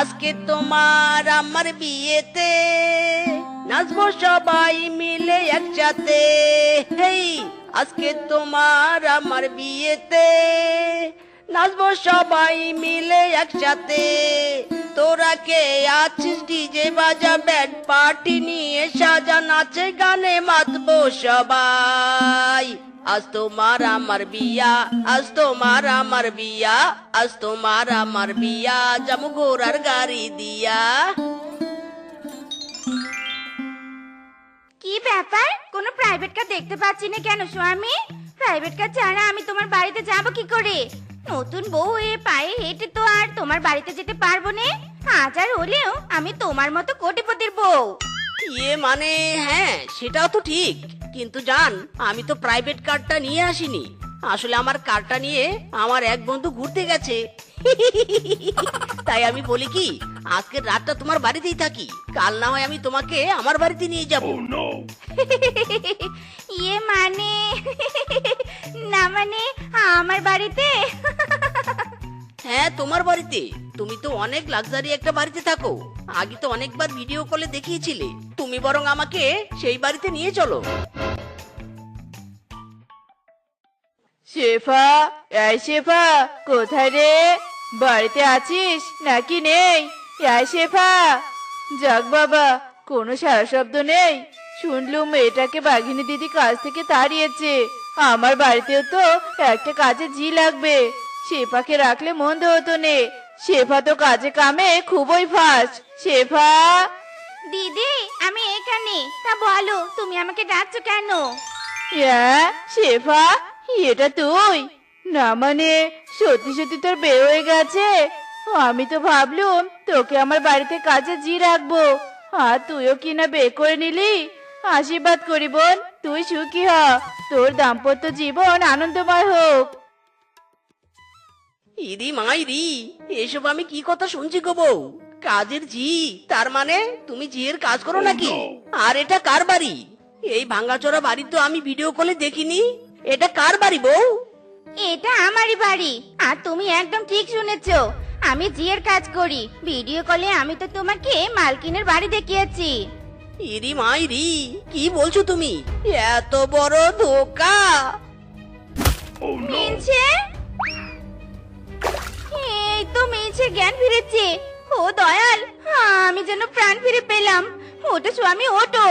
আজকে তোমার আমার বিয়েতে নাচবো সবাই মিলে একসাথে। হেই, আজকে তোমার আমার বিয়েতে নাচবো সবাই মিলে একসাথে। তোরা কে আছিস ডিজে বাজা, ব্যান্ড পার্টি নিয়ে সাজা নাচে গানে মাতবো সবাই। আজ তোমার আমার বিয়া আজ তোমার আমার বিয়া আজ তোমার আমার বিয়া যাব ঘোড়ার গাড়ি দিয়া। কি ব্যাপার? কোনো প্রাইভেট কার দেখতে পাচ্ছি না কেন স্বামী? প্রাইভেট কার ছাড়া আমি তোমার বাড়িতে যাব কি করে? নতুন বউ হয়ে পায়ে হেঁটে তো আর তোমার বাড়িতে যেতে পারব না। হাজার হলেও আমি তোমার মতো কোটিপতির বউ। ইয়ে মানে হ্যাঁ সেটাও তো ঠিক। কিন্তু জান আমি তো প্রাইভেট কারটা নিয়ে আসিনি। আসলে আমার কারটা নিয়ে আমার এক বন্ধু ঘুরতে গেছে। তাই আমি বলি কি আজকের রাতটা তোমার বাড়িতেই থাকি। কাল না হয় আমি তোমাকে আমার বাড়িতে নিয়ে যাব। ইয়ে মানে? না মানে আমার বাড়িতে? হ্যাঁ তোমার বাড়িতে। তুমি তো অনেক লাক্সারি একটা বাড়িতে থাকো। আগে তো অনেকবার ভিডিও কলে দেখিয়েছিলে। তুমি বরং আমাকে সেই বাড়িতে নিয়ে চলো। শেফা, এই শেফা, কোথায় রে? বাড়িতে আছিস নাকি নেই? এই শেফা, যাক বাবা, কোনো সারা শব্দ নেই। শুনলুম মেয়েটাকে বাঘিনী দিদি কাজ থেকে তাড়িয়েছে। আমার বাড়িতেও তো একটা কাজে জি লাগবে। শেফাকে রাখলে মন্দ হতো নে। শেফা তো কাজে কামে খুবই ফাস্ট। শেফা? দিদি আমি এখানে। তা বলো তুমি আমাকে ডাকছো কেন? ইয়া শেফা এটা তুই? না মানে সত্যি সত্যি তোর বের হয়ে গেছে? আমি তো ভাবলুম তোকে আমার বাড়িতে কাজে জি রাখব। আর তুইও কি না বে করে নিলি? আশীর্বাদ করি বোন তুই সুখী হ। তোর দাম্পত্য জীবন আনন্দময় হোক। ইদি মাইরি এসব আমি কি কথা শুনছি গো বউ? কাজের জি তার মানে তুমি জিয়ের কাজ করো নাকি? আর এটা কার বাড়ি? এই ভাঙ্গাচোরা বাড়ি তো আমি ভিডিও কলে দেখিনি। এটা কার বাড়ি বউ? এটা আমারই বাড়ি। আর তুমি একদম ঠিক শুনেছো। আমি জিয়ের কাজ করি। ভিডিও কলে আমি তো তোমাকে মালকিনের বাড়ি দেখিয়েছি। ইরি মাইরি কি বলছো তুমি? এত বড় ধোকা! মিনছে? এই তো মিনছে জ্ঞান ফিরেছে। ও দয়াল আমি যেন প্রাণ ফিরে পেলাম। ওটো স্বামী ওটো।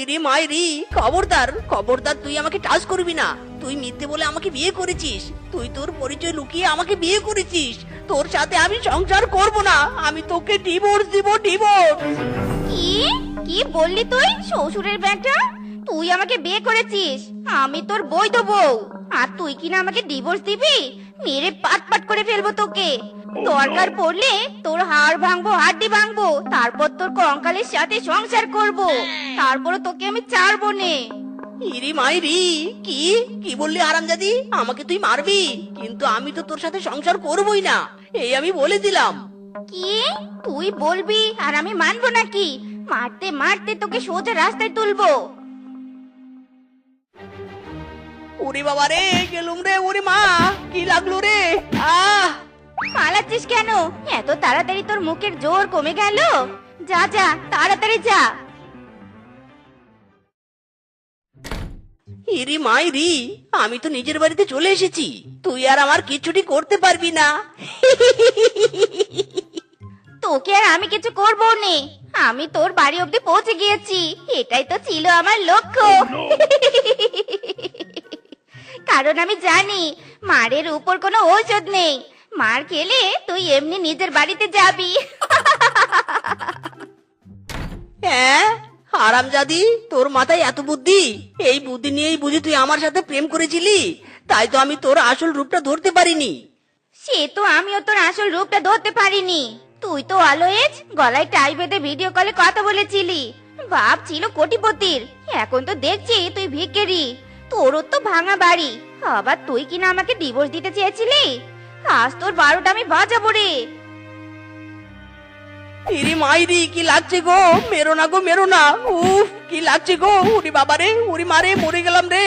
ইরি মাইরি খবরদার খবরদার তুই আমাকে টাচ করবি না। তুই মিথ্যে বলে আমাকে বিয়ে করেছিস। তুই তোর পরিচয় লুকিয়ে আমাকে বিয়ে করেছিস। তোর সাথে আমি সংসার করব না। আমি তোকে ডিভোর্স দিব ডিভোর্স কি? কি বললি তুই? শ্বশুরের বেটা? তুই আমাকে বিয়ে করেছিস। আমি তোর বই দেবো আর তুই কিনা আমাকে ডিভোর্স দিবি? মেরে পাট পাট করে ফেলব তোকে। দরকার পড়লে তোর হাড় ভাঙবো হাড্ডি ভাঙবো তারপর তোর কঙ্কালের সাথে সংসার করব। তারপর তোকে আমি ছাড়বো নে। ইরি মাইরি কি? কি বললি আরামজাদি? আমাকে তুই মারবি? কিন্তু আমি তো তোর সাথে সংসার করবই না। এই আমি বলে দিলাম। কি? তুই বলবি আর আমি মানবো নাকি? মারতে মারতে তোকে সোজা রাস্তায় তুলবো। ওরে বাবা রে গেলুম রে ওরে মা কি লাগল রে? আহ! পালাচ্ছিস কেন? এত তাড়াতাড়ি তোর মুখের জোর কমে গেল? যা যা তাড়াতাড়ি যা। ইরি মাইরি আমি তো নিজের বাড়িতে চলে এসেছি তুই আর আমার কিছুটি করতে পারবি না। তোকে আর আমি কিছু করব নে আমি তোর বাড়ি অব্দি পৌঁছে গিয়েছি এটাই তো ছিল আমার লক্ষ্য। কারণ আমি জানি মারের উপর কোনো ঔষধ নেই। মার খেলে তুই এমনি নিজের বাড়িতে যাবি। হ্যাঁ হারামজাদি তোর মাথায় এত বুদ্ধি? এই বুদ্ধি নিয়েই বুঝি তুই আমার সাথে প্রেম করেছিলি। তাই তো আমি তোর আসল রূপটা ধরতে পারিনি। সে তো আমিও তোর আসল রূপটা ধরতে পারিনি। তুই তো অলওয়েজ গলায় টাই বেঁধে ভিডিও কলে কথা বলেছিলি। বাপ ছিল কোটিপতির। এখন তো দেখছি তুই ভিকেরি তোরও তো ভাঙা বাড়ি। আবার তুই কিনা আমাকে ডিভোর্স দিতে চেয়েছিলি? আজ তোর বারোটা আমি বাজাবো রে। ইরি মাইরি কি লাগছে গো? মেরো না গো মেরো না। উফ কি লাগছে গো? উরি বাবা রে উরি মারে মরে গেলাম রে।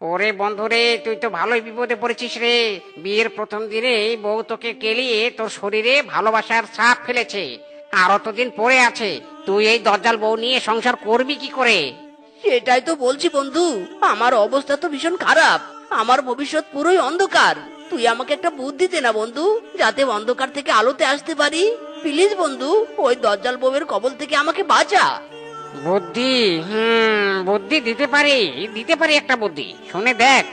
ওরে বন্ধুরে তুই তো ভালোই বিপদে পড়েছিস রে। বিয়ের প্রথম দিনে বউ তোকে কেলিয়ে তোর শরীরে ভালোবাসার ছাপ ফেলেছে। আর অতদিন পড়ে আছে। তুই এই দজ্জাল বউ নিয়ে সংসার করবি কি করে? সেটাই তো বলছি বন্ধু। আমার অবস্থা তো ভীষণ খারাপ। আমার ভবিষ্যৎ পুরোই অন্ধকার। তুই আমাকে একটা বুদ্ধি দে না বন্ধু যাতে অন্ধকার থেকে আলোতে আসতে পারি। প্লিজ বন্ধু ওই দজ্জাল বউয়ের কবল থেকে আমাকে বাঁচা। বুদ্ধি হুম বুদ্ধি দিতে পারি দিতে পারি একটা বুদ্ধি। শুনে দেখ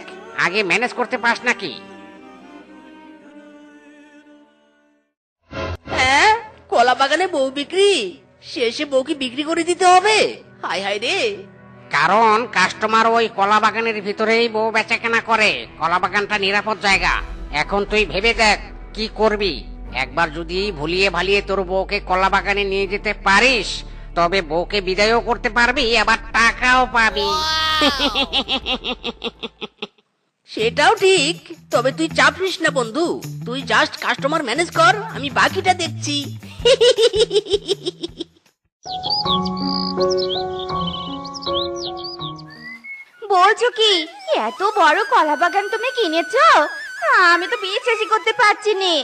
আগে ম্যানেজ করতে পাস নাকি? হ্যাঁ কলা বাগানে বউ বিক্রি। শেষে বউকে বিক্রি করে দিতে হবে। হাই হাই রে। কারণ কাস্টমার ওই কলা বাগানের ভিতরেই বউ বেচা কেনা করে। কলা বাগানটা নিরাপদ জায়গা। এখন তুই ভেবে দেখ, কি করবি? একবার যদি ভুলিয়ে ভালিয়ে তোর বউকে কলা বাগানে নিয়ে যেতে পারিস, তবে বউকে বিদায়ও করতে পারবি, আবার টাকাও পাবি। সেটাও ঠিক, তবে তুই চাপ নিস না বন্ধু। তুই জাস্ট কাস্টমার ম্যানেজ কর, আমি বাকিটা দেখছি। বলছো কি এত বড় কলা বাগান তুমি কিনেছো? আমি তো বিশ্বাসই করতে পারছি নে।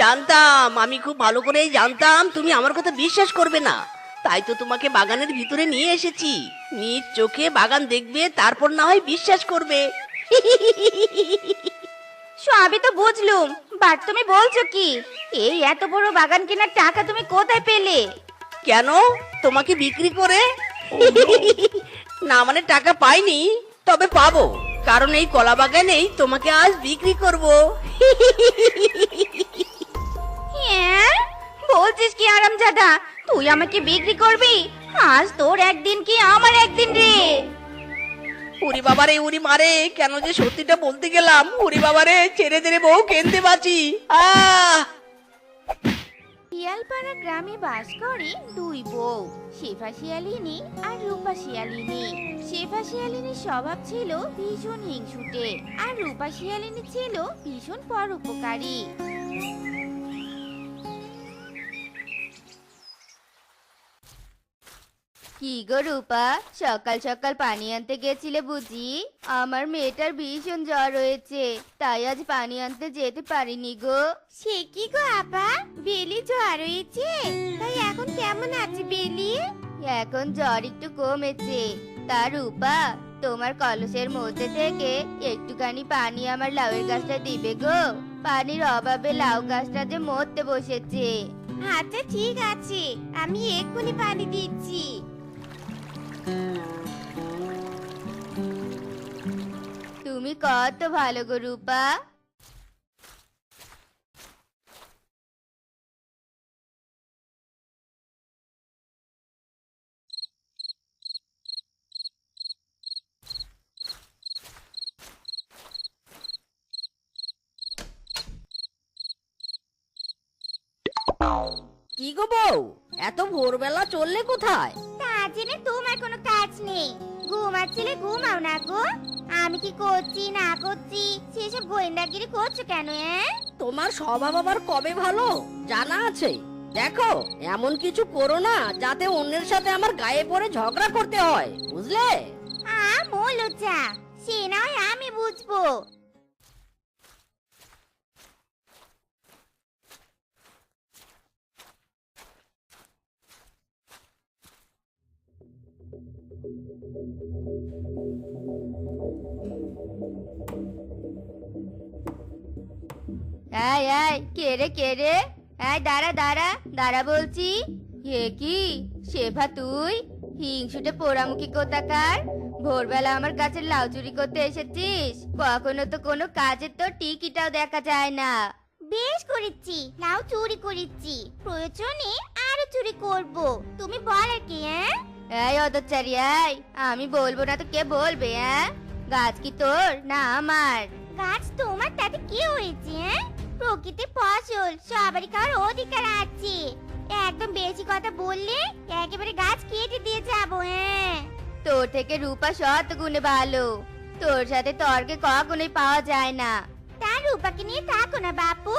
জানতাম আমি খুব ভালো করেই জানতাম তুমি আমার কথা বিশ্বাস করবে না। তাই তো তোমাকে বাগানের ভিতরে নিয়ে এসেছি। নিজ চোখে বাগান দেখবে তারপর না হয় বিশ্বাস করবে। সবই তো বুঝলুম বাট তুমি বলছো কি এই এত বড় বাগান কেনার টাকা তুমি কোথায় পেলে? কেন? তোমাকে বিক্রি করে? না মানে টাকা পাইনি তবে পাবো। কারণ এই কলা বাগানেই তোমাকে আজ বিক্রি করব। হ্যাঁ? বলছিস কি আরাম জাদা তুই আমাকে বিক্রি করবি? আজ তোর একদিন কি আমার একদিন রে? উরি বাবারে উরি মারে কেন যে সত্যিটা বলতে গেলাম উরি বাবারে ছেড়ে ছেড়ে বউ কেনতে বাঁচি আহ! শিয়ালপাড়া গ্রামে বাস করে দুই বউ, শেফা শিয়ালিনী আর রূপা শিয়ালিনী। শেফা শিয়ালিনীর স্বভাব ছিল ভীষণ হিংসুটে আর রূপা শিয়ালিনী ছিল ভীষণ পরোপকারী। কি গো রূপা সকাল সকাল পানি আনতে গেছিলে বুঝি? আমার মেয়েটার ভীষণ জ্বর হয়েছে তাই আজ পানি আনতে যেতে পারিনি গো। সে কি গো আপা? বেলি জ্বর হয়েছে তাই এখন কেমন আছে বেলি? এখন জ্বর একটু কমেছে। তা রূপা তোমার কলসের মধ্যে থেকে একটুখানি পানি আমার লাউয়ের গাছটা দিবে গো। পানির অভাবে লাউ গাছটা যে মরতে বসেছে। আচ্ছা ঠিক আছে আমি এক্ষুনি পানি দিচ্ছি। তুমি কত ভালো গো রূপা। কি গো বউ? এত ভোরবেলা চললে কোথায়? জেনে তোমার কোনো কাজ নেই। ঘুমাচ্ছিলে ঘুমাও না গো। আমি কি করছি না করছি সেসব গোয়েন্দাগিরি করছ কেন হ্যাঁ তোমার স্বভাব আবার কবে ভালো? জানা আছে। দেখো এমন কিছু করো না যাতে অন্যের সাথে আমার গায়ে পড়ে ঝগড়া করতে হয় বুঝলে? আ মোলচা সে নয় আমি বুঝব। এই এই কে রে কে রে? এই দাঁড়া দাঁড়া দাঁড়া বলছি। হে কি? শেফা তুই? হিংসুটে পোড়ামুখী কোথাকার? ভোরবেলা আমার কাছে লাউ চুরি করতে এসেছিস? কখনো তো কোনো কাজের তো টিকিটাও দেখা যায় না। বেশ করেছি লাউ চুরি করেছি। প্রয়োজনে আরও চুরি করব। তুমি বল আর কি হ্যাঁ? এই অদচারি এই আমি বলব না তো কে বলবে হ্যাঁ? গাছ কি তোর না আমার? গাছ তোমার তাতে কি হয়েছে হ্যাঁ? প্রকৃতির ফসল সবারই খাওয়ার অধিকার আছে। একদম বেশি কথা বললে একেবারে গাছ কেটে দিয়ে যাব হ্যাঁ। তোর থেকে রূপা শত গুণে ভালো। তোর সাথে তর্কে কখনোই পাওয়া যায় না। তার রূপাকে নিয়ে থাকো না বাপু।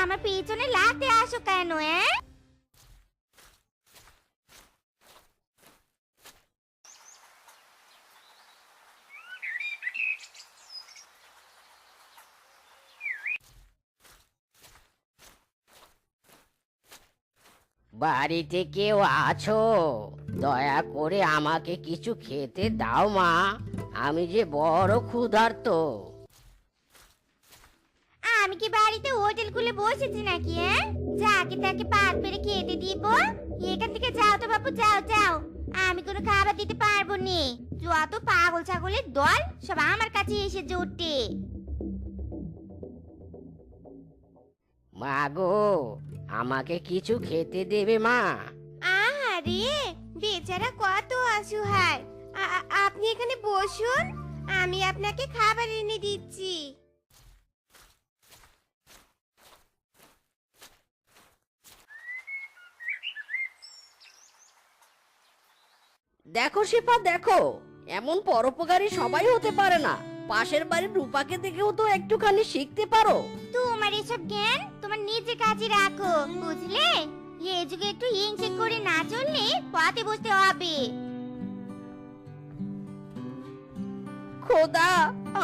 আমার পিছনে লাতে আসো কেন হ্যাঁ? বাড়িতে কেউ আছো। দয়া করে আমাকে কিছু খেতে দাও মা। আমি যে বড় ক্ষুধার্ত। আমি কি বাড়িতে হোটেল খুলে বসেছি নাকি হ্যাঁ? যাকে তাকে পাত পেরে খেতে দিব। এখান থেকে যাও তো বাবু যাও যাও। আমি কোনো খাবার দিতে পারব নি। যত পাগল ছাগলের দল সব আমার কাছে এসে জোটে মা গো আমাকে কিছু খেতে দেবে মা। আহারে বেচারা কত অসহায়। আ- আপনি এখানে বসুন আমি আপনাকে খাবার এনে দিচ্ছি। দেখো শিপা দেখো এমন পরোপকারী সবাই হতে পারে না। পাশের বাড়ির রূপাকে দেখেও তো একটুখানি শিখতে পারো। এসব জ্ঞান তোমার নিজের কাছে রাখো বুঝলে? এ যুগে একটু হিংসে করে না চললে পথে বসতে হবে। খোদা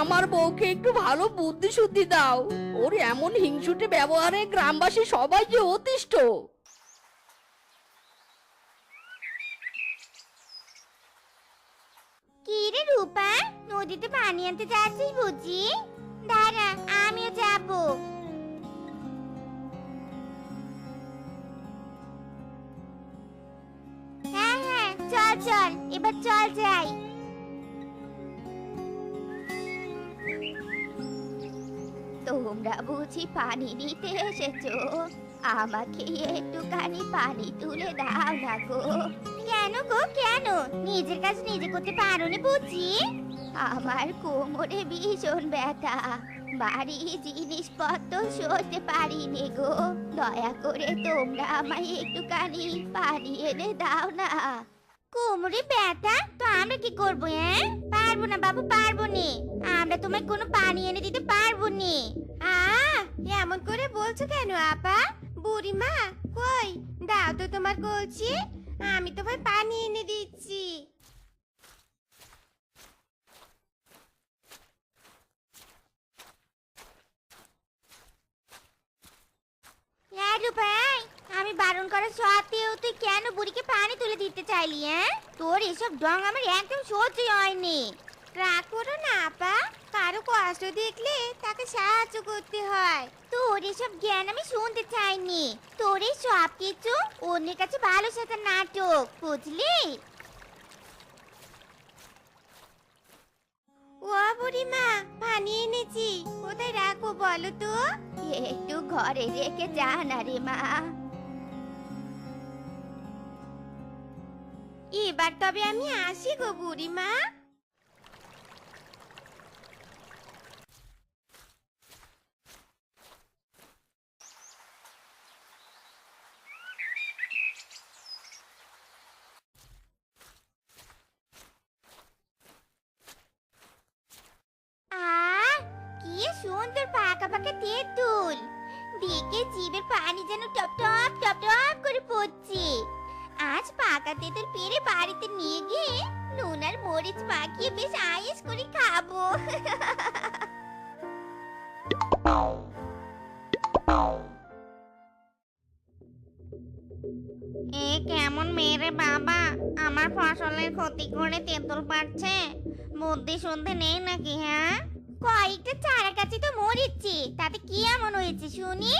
আমার বউকে একটু ভালো বুদ্ধি শুদ্ধি দাও। ওর এমন হিংসুটে ব্যবহারে গ্রামবাসী সবাই যে অতিষ্ঠ। কি রে রূপা? নদীতে পানি আনতে যাচ্ছিস বুঝি? দাঁড়া আমিও যাব। চল, এবার চল যাই। তোমরা বুঝি পানি নিতে এসেছ? আমাকে একটুখানি পানি তুলে দাও না গো। কেন গো, কেন? নিজের কাজ নিজে করতে পারোনি বুঝি? আমার কোমরে ভীষণ ব্যথা। বাড়ি জিনিসপত্র সরতে পারিনি গো। দয়া করে তোমরা আমায় একটুখানি পানি এনে দাও না। কোমরে ব্যথা? তো আমরা কি করব হ্যাঁ পারব না বাবু, পারব নি। আমরা তোমায় কোনো পানি এনে দিতে পারব নি। আ এমন করে বলছো কেন, আপা? বুড়ি মা কই? দাও তো তোমার কলছি আমি তোমায় পানি এনে দিচ্ছি ভাই আমি বারণ করা সত্ত্বেও তুই কেন বুড়িকে পানি তুলে দিতে চাইলি হ্যাঁ? তোর এসব ঢং আমার একদম সহ্যই হয়নি। রাগ করো না আপা। কারও কষ্ট দেখলে তাকে সাহায্য করতে হয়। তোর এসব জ্ঞান আমি শুনতে চাইনি। তোর এই সব কিছু অন্যের কাছে ভালো সাথে নাটক বুঝলি? ও বুড়িমা পানি এনেছি। কোথায় রাখব বলো তো? একটু ঘরে রেখে যা না রে মা। এবার তবে আমি আসি গো বুড়িমা। এ কেমন মেরে বাবা? আমার ফসলের ক্ষতি করে তেঁতুল পাচ্ছে বুদ্ধি শুনতে নেই নাকি হ্যাঁ? কয়েকটা চারা গাছে তো মরিচ্ছি তাতে কি এমন হয়েছে শুনি?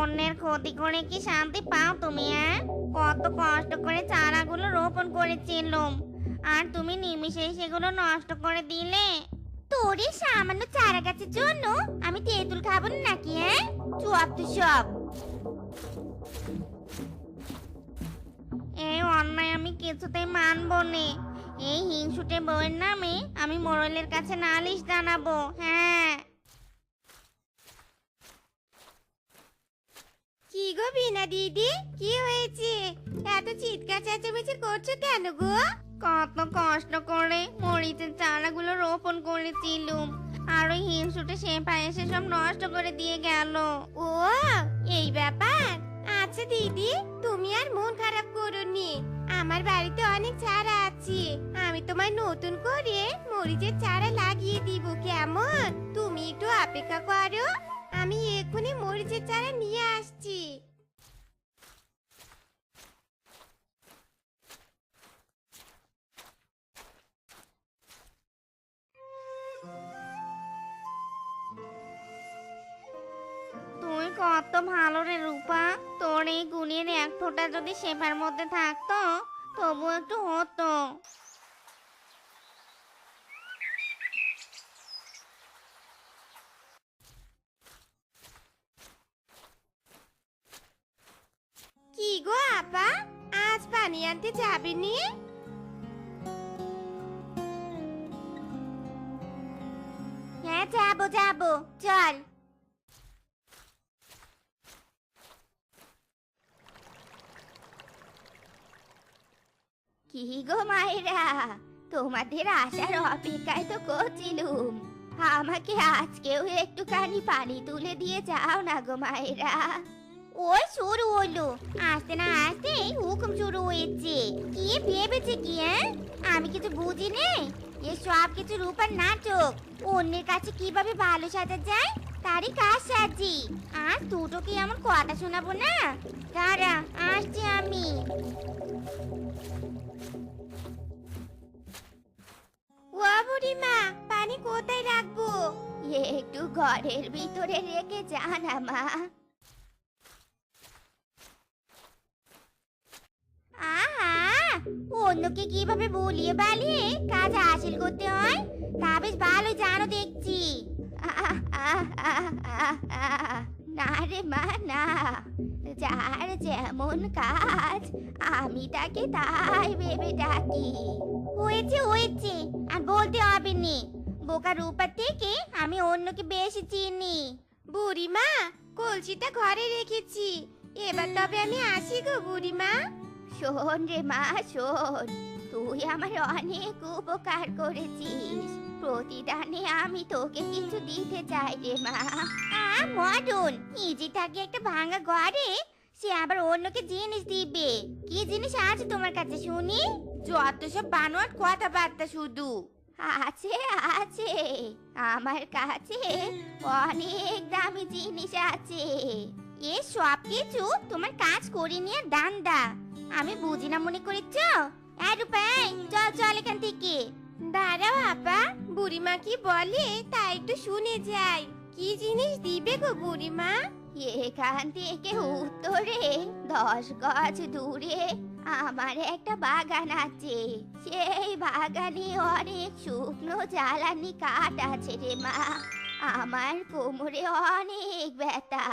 অন্যের ক্ষতি করে কি শান্তি পাও তুমি হ্যাঁ? কত কষ্ট করে চারাগুলো রোপণ করেছিলাম। আর তুমি নিমিষেই সেগুলো নষ্ট করে দিলে? তোর এই সামান্য চারা গাছের জন্য আমি তেঁতুল খাব নাকি হ্যাঁ? সব এই অন্যায় আমি কিছুতেই মানবো নে। এই হিংসুটে বউয়ের নামে আমি মোড়লের কাছে নালিশ জানাব হ্যাঁ। কি গো বিনা দিদি কি হয়েছে? এত চিৎকার চেঁচামেচি করছ কেন গো? কত কষ্ট করে মরিচের চারাগুলো রোপণ করেছিলুম। আর ওই হিংসুটে সেপা এসে সব নষ্ট করে দিয়ে গেল। ও, এই ব্যাপার? আচ্ছা দিদি, তুমি আর মন খারাপ করোনি আমার বাড়িতে অনেক চারা আছে। আমি তোমায় নতুন করে মরিচের চারা লাগিয়ে দিব, কেমন? তুমি একটু অপেক্ষা করো। আমি এক্ষুনি মরিচের চারা নিয়ে আসছি। কত ভালো রে রূপা। তোর এই গুণের এক ফোঁটা যদি সেবার মধ্যে থাকতো তবু একটু হতো। কি গো আপা? আজ পানি আনতে যাবি নি? হ্যাঁ যাব যাব। চল। কি গো মায়েরা? তোমাদের আসার অপেক্ষায় তো করছিলুম। আমাকে আজকেও একটুখানি পানি তুলে দিয়ে যাও না গো মায়েরা। ওই শুরু হলো। আসতে না আসতে হুকুম শুরু হয়েছে। কি ভেবেছে কি হ্যাঁ? আমি কিছু বুঝি নে এ সব কিছু রূপার নাটক। অন্যের কাছে কীভাবে ভালো সাজা যায়, তারই কাজ সাজি। আর দুটো কি আমার কথা শোনাবো না? দাঁড়া, আসছি আমি। ও বুড়িমা পানি কোথায় রাখব? একটু ঘরের ভিতরে রেখে জানা মা আহা অন্যকে কীভাবে বলিয়ে বালিয়ে কাজ হাসিল করতে হয়? তা বেশ ভালো জানো দেখছি। আহ, আহ, আহ, আহ, আহ। না রে মা না যার যেমন কাজ আমি তাকে তাই ভেবে ডাকি। হয়েছে হয়েছে আর বলতে হবে নি বোকা রূপার থেকে আমি অন্যকে বেশি চিনি। বুড়িমা কলসিটা ঘরে রেখেছি এবার তবে আমি আসি গো বুড়িমা। শোন রে মা শোন তুই আমার অনেক উপকার করেছিস। প্রতিদানে আমি তোকে কিছু দিতে চাই রে মা। আ মডন নিজে থাকে একটা ভাঙা ঘরে? সে আবার অন্যকে জিনিস দিবে। কি জিনিস আছে তোমার কাছে শুনি? যত সব বানোয়াট কথাবার্তা শুধু। আছে আছে। আমার কাছে অনেক দামি জিনিস আছে। এ সব কিছু তোমার কাজ করে নিয়ে দান দা আমি বুঝি না মনে করেছ রূপাই চল চল এখান থেকে। দাঁড়াও আপা। বুড়িমা কি বলে তা একটু শুনে যাই। কি জিনিস দিবে গো বুড়িমা? এখান থেকে উত্তরে দশ গজ দূরে আমার একটা বাগান আছে। সেই বাগানে অনেক শুকনো জ্বালানি কাঠ আছে রে মা। আমার কোমরে অনেক ব্যথা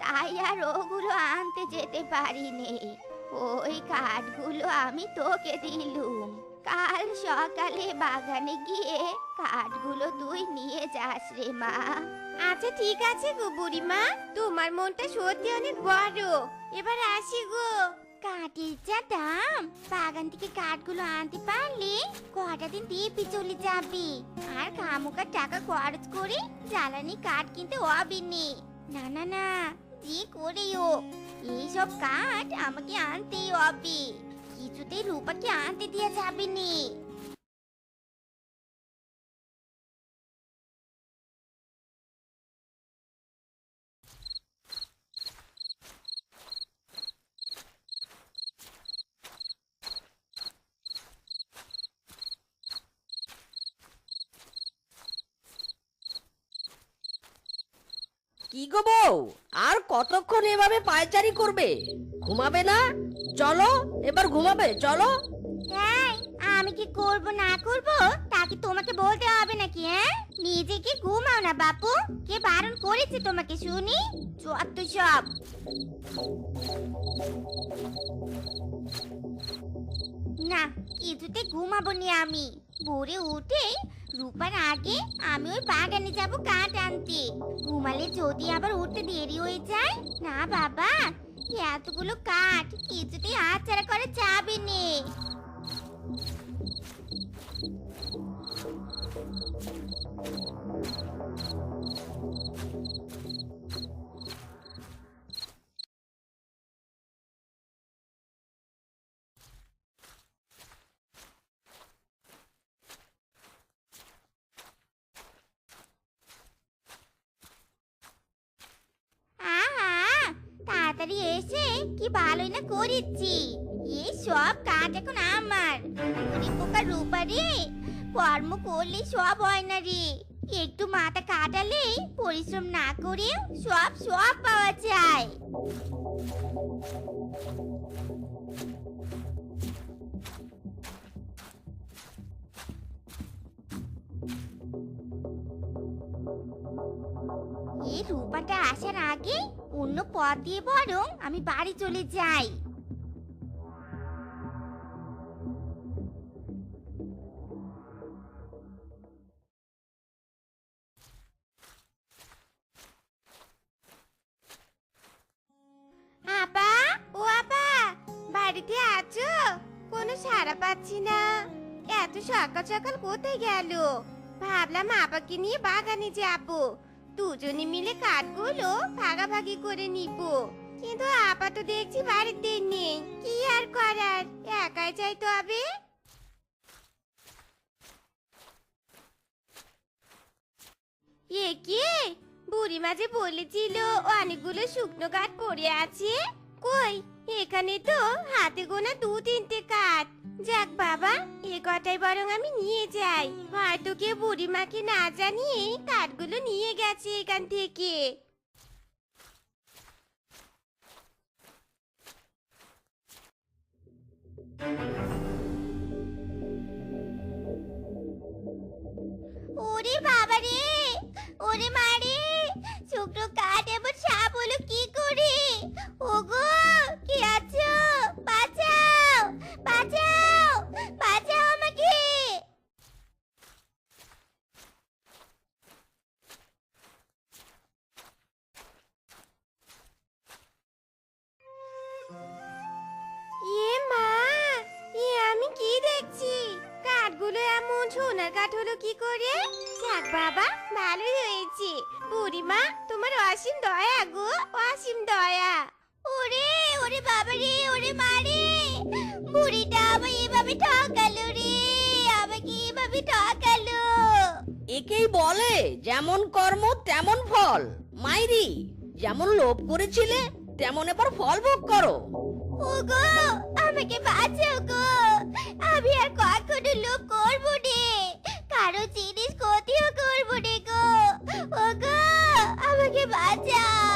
তাই আর ওগুলো আনতে যেতে পারিনি। ওই কাঠগুলো আমি তোকে দিলুম। কাল সকালে বাগানে গিয়ে কাঠগুলো তুই নিয়ে যাস রে মা। আচ্ছা ঠিক আছে গো বুড়িমা। তোমার মনটা সত্যি অনেক বড়। এবার আসি গো। কাঠের যা দাম বাগান থেকে কাঠগুলো আনতে পারলে কটা দিন দিব্যি চলে যাবি। আর খামুকার টাকা খরচ করে জ্বালানি কাঠ কিনতে হবে না না না যে করেই হোক। এইসব কাঠ আমাকে আনতেই হবে। কিছুতেই রূপাকে আনতে দিয়ে যাবে কি গো বউ? আর কতক্ষণ এভাবে পায়চারি করবে? ঘুমাবে না? চলো, এবার ঘুমাবে, চলো। হ্যাঁ আমি কি করব, না করব, তা কি তোমাকে বলতে হবে নাকি হ্যাঁ? নিজে কি ঘুমাও না, বাপু। কে বারণ করেছে তোমাকে, শুনি? যত সব। না, কিছুতে ঘুমাবো নি আমি। ভোরে উঠে রূপার আগে আমি ওই বাগানে যাব কাঠ আনতে। ঘুমালে যদি আবার উঠতে দেরি হয়ে যায়? না বাবা, এতগুলো কাঠ কিছুতেই এসে কি ভালোই না করেছি। এই সব কাজ এখন আমার। বুড়ি পোকা কর্ম করলে সব হয় না রে। একটু মাথা কাটালে পরিশ্রম না করেও সব সব পাওয়া যায়। অন্য পথ দিয়ে বরং আমি বাড়ি চলে যাই। ও আপা, বাড়িতে আছো? কোনো সাড়া পাচ্ছি না। এত সকাল সকাল কোথায় গেল? ভাবলাম আপাকে নিয়ে বাগানে যাব। দুজনে মিলে কাঠগুলো ভাগাভাগি করে নিব। কিন্তু আপা তো দেখছি বাড়িতে নেই। কি আর করার? একাই যাই তবে। এ কি? বুড়ি মাঝে বলেছিল, অনেকগুলো শুকনো কাঠ পড়ে আছে। কই? এখানে তো হাতে গোনা দু তিনটে কাঠ। যাক বাবা, এ কটাই বরং আমি নিয়ে যাই। হয়তো কেউ বুড়িমাকে না জানিয়ে কাঠগুলো নিয়ে গেছে এখান থেকে। ওরে বাবা রে ওরে মারে, শুকনো কাঠ এমন ফল। মাইরি যেমন লোভ করেছিলে তেমন এবার ফল ভোগ করো। ওগো আমাকে বাঁচাও গো। আমি আর কখনো লোভ করব নে। কারও জিনিস ক্ষতিও করব নে গো। ওগো আমাকে বাঁচাও।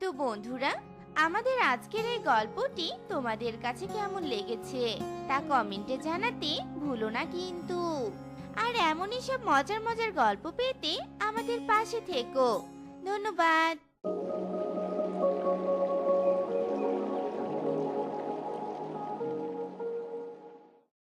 তো বন্ধুরা আমাদের আজকের এই গল্পটি তোমাদের কাছে কেমন লেগেছে, তা কমেন্টে জানাতে ভুলো না কিন্তু। আর এমনই সব মজার মজার গল্প পেতে আমাদের পাশে থেকো। ধন্যবাদ।